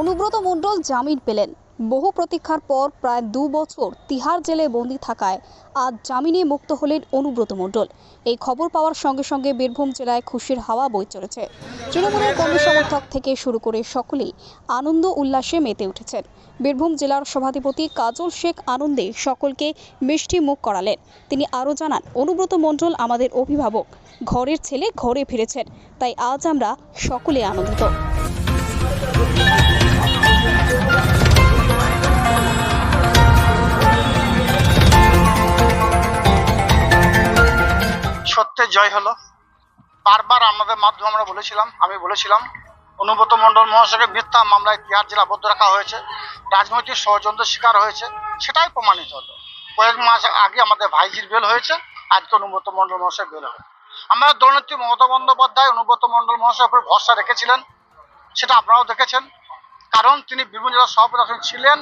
অনুব্রত মণ্ডল জামিন পেলেন। বহু প্রতীক্ষার পর প্রায় দু বছর তিহার জেলে বন্দি থাকায় আজ জামিনে মুক্ত হলেন অনুব্রত মণ্ডল। এই খবর পাওয়ার সঙ্গে সঙ্গে বীরভূম জেলায় খুশির হাওয়া বই চলেছে। তৃণমূলের কর্মী সমর্থক থেকে শুরু করে সকলেই আনন্দ উল্লাসে মেতে উঠেছেন। বীরভূম জেলার সভাধিপতি কাজল শেখ আনন্দে সকলকে মিষ্টি মুখ করালেন। তিনি আরও জানান, অনুব্রত মণ্ডল আমাদের অভিভাবক। ঘরের ছেলে ঘরে ফিরেছেন, তাই আজ আমরা সকলে আনন্দিত। সত্যের জয় হলো। বারবার আমাদের মাধ্যমে আমরা বলেছিলাম, আমি বলেছিলাম, অনুব্রত মণ্ডল মহাশয়কে মিথ্যা মামলায় তিহার জেলা আবদ্ধ রাখা হয়েছে, রাজনৈতিক ষড়যন্ত্র শিকার হয়েছে, সেটাই প্রমাণিত হলো। কয়েক মাস আগে আমাদের ভাইজির বেল হয়েছে, আজকে অনুব্রত মণ্ডল মহাশয় বেল হবে আমরা দলনেত্রী মমতা বন্দ্যোপাধ্যায় অনুব্রত মণ্ডল মহাশয়ের উপরে ভরসা রেখেছিলেন, সেটা আপনারাও দেখেছেন, কারণ তিনি বীরভূম জেলার সভাপতি ছিলেন,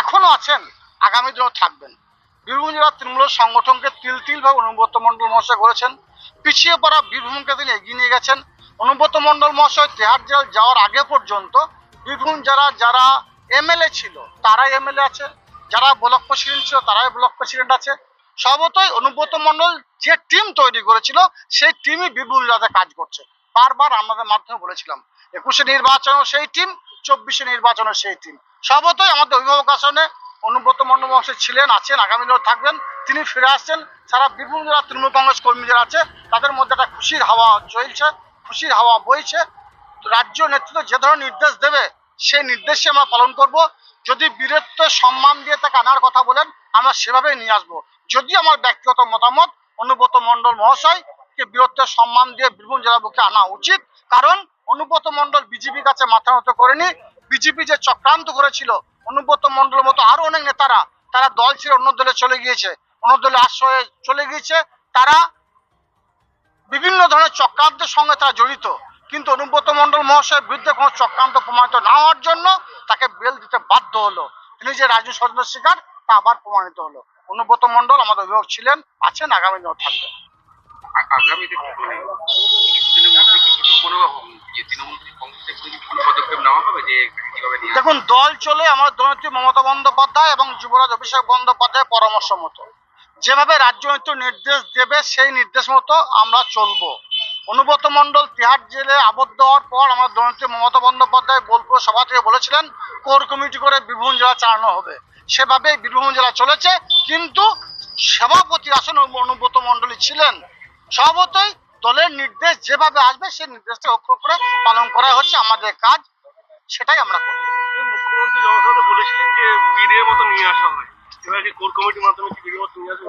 এখনও আছেন, আগামী দিনেও থাকবেন। বীরভূম জেলার তৃণমূল সংগঠনকে তিল তিলভাবে অনুব্রত মণ্ডল মহাশয় করেছেন পিছিয়ে পড়া বীরভূমকে তিনি এগিয়ে নিয়ে গেছেন অনুব্রত মণ্ডল মহাশয় তেহার জেল যাওয়ার আগে পর্যন্ত বীরভূম যারা যারা এমএলএ ছিল, তারাই এমএলএ আছে। যারা ব্লক প্রেসিডেন্ট ছিল, তারাই ব্লক প্রেসিডেন্ট আছে। সর্বতই অনুব্রত মণ্ডল যে টিম তৈরি করেছিল, সেই টিমই বীরভূম জেলাতে কাজ করছে। বারবার আমাদের মাধ্যমে বলেছিলাম, একুশে নির্বাচনও সেই টিম, চব্বিশে নির্বাচনেও সেই টিম। সর্বতই আমাদের অভিভাবক আসনে অনুব্রত মণ্ডল মহাশয় ছিলেন, আছেন, আগামী দিনেও থাকবেন। তিনি ফিরে আসছেন। সারা বীরভূম জেলার তৃণমূল কংগ্রেস কর্মী যারা আছে, তাদের মধ্যে একটা খুশির হাওয়া চলছে, খুশির হাওয়া বইছে। রাজ্য নেতৃত্ব যে ধরনের নির্দেশ দেবে, সেই নির্দেশে আমরা পালন করব। যদি বীরত্ব, সম্মান দিয়ে তাকে আনার কথা বলেন, আমরা সেভাবেই নিয়ে আসব। যদি আমার ব্যক্তিগত মতামত, অনুব্রত মণ্ডল মহাশয়কে বীরত্বের সম্মান দিয়ে বীরভূম জেলা বুকে আনা উচিত। কারণ অনুব্রত মণ্ডল বিজেপির কাছে মাথা নত করেনি। বিজেপি যে চক্রান্ত করেছিল অনুব্রত মণ্ডলের মতো আরও অনেক নেতারা, তারা দল ছেড়ে অন্য দলে চলে গিয়েছে, অন্য দলে আশ্রয়ে চলে গিয়েছে, তারা বিভিন্ন ধরনের চক্রান্তের সঙ্গে তারা জড়িত। কিন্তু অনুব্রত মন্ডল মহাশয়ের বিরুদ্ধে কোনো চক্রান্ত প্রমাণিত না হওয়ার জন্য তাকে বেল দিতে বাধ্য হলো। তিনি যে রাজনীতি ষড়যন্ত্র শিকার, তা আবার প্রমাণিত হলো। অনুব্রত মন্ডল আমাদের অভিভাবক ছিলেন, আছেন, আগামী দিনেও থাকবেন। আগামীতে মানে কিছু কোনো তৃণমূল কোনো পদক্ষেপ নেওয়া হবে যে দেখুন, দল চলে আমার দলনেত্রী মমতা বন্দ্যোপাধ্যায় এবং যুবরাজ অভিষেক বন্দ্যোপাধ্যায়ের পরামর্শ মতো। যেভাবে রাজ্য নেতৃত্ব নির্দেশ দেবে, সেই নির্দেশ মতো আমরা চলবো। অনুব্রত মণ্ডল তিহার জেলে আবদ্ধ হওয়ার পর আমার দলনেত্রী মমতা বন্দ্যোপাধ্যায় বোলপুর সভা থেকে বলেছিলেন, কোর কমিটি করে বীরভূম জেলা চালানো হবে। সেভাবেই বীরভূম জেলা চলেছে, কিন্তু সভাপতি আসন অনুব্রত মণ্ডলী ছিলেন। সভাপতি দলের নির্দেশ যেভাবে আসবে, সেই নির্দেশটা অক্ষর করে পালন করা হচ্ছে আমাদের কাজ। সেটাই আমরা করব। মুখ্যমন্ত্রী বলেছিলেন যে মতো নিয়ে আসা হবে।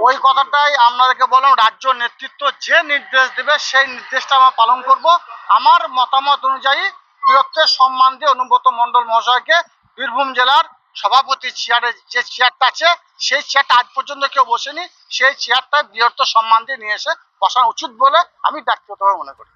ওই কথাটাই আপনাদেরকে বললাম রাজ্য নেতৃত্ব যে নির্দেশ দেবে সেই নির্দেশটা আমরা পালন করব। আমার মতামত অনুযায়ী বীরত্বের সম্মান দিয়ে অনুব্রত মন্ডল মহাশয়কে বীরভূম জেলার সভাপতি চেয়ারে যে চেয়ারটা আছে সেই চেয়ারটা আজ পর্যন্ত কেউ বসেনি। সেই চেয়ারটা বীরত্ব সম্মান দিয়ে নিয়ে এসে বসানো উচিত বলে আমি ব্যক্তিগতভাবে মনে করি।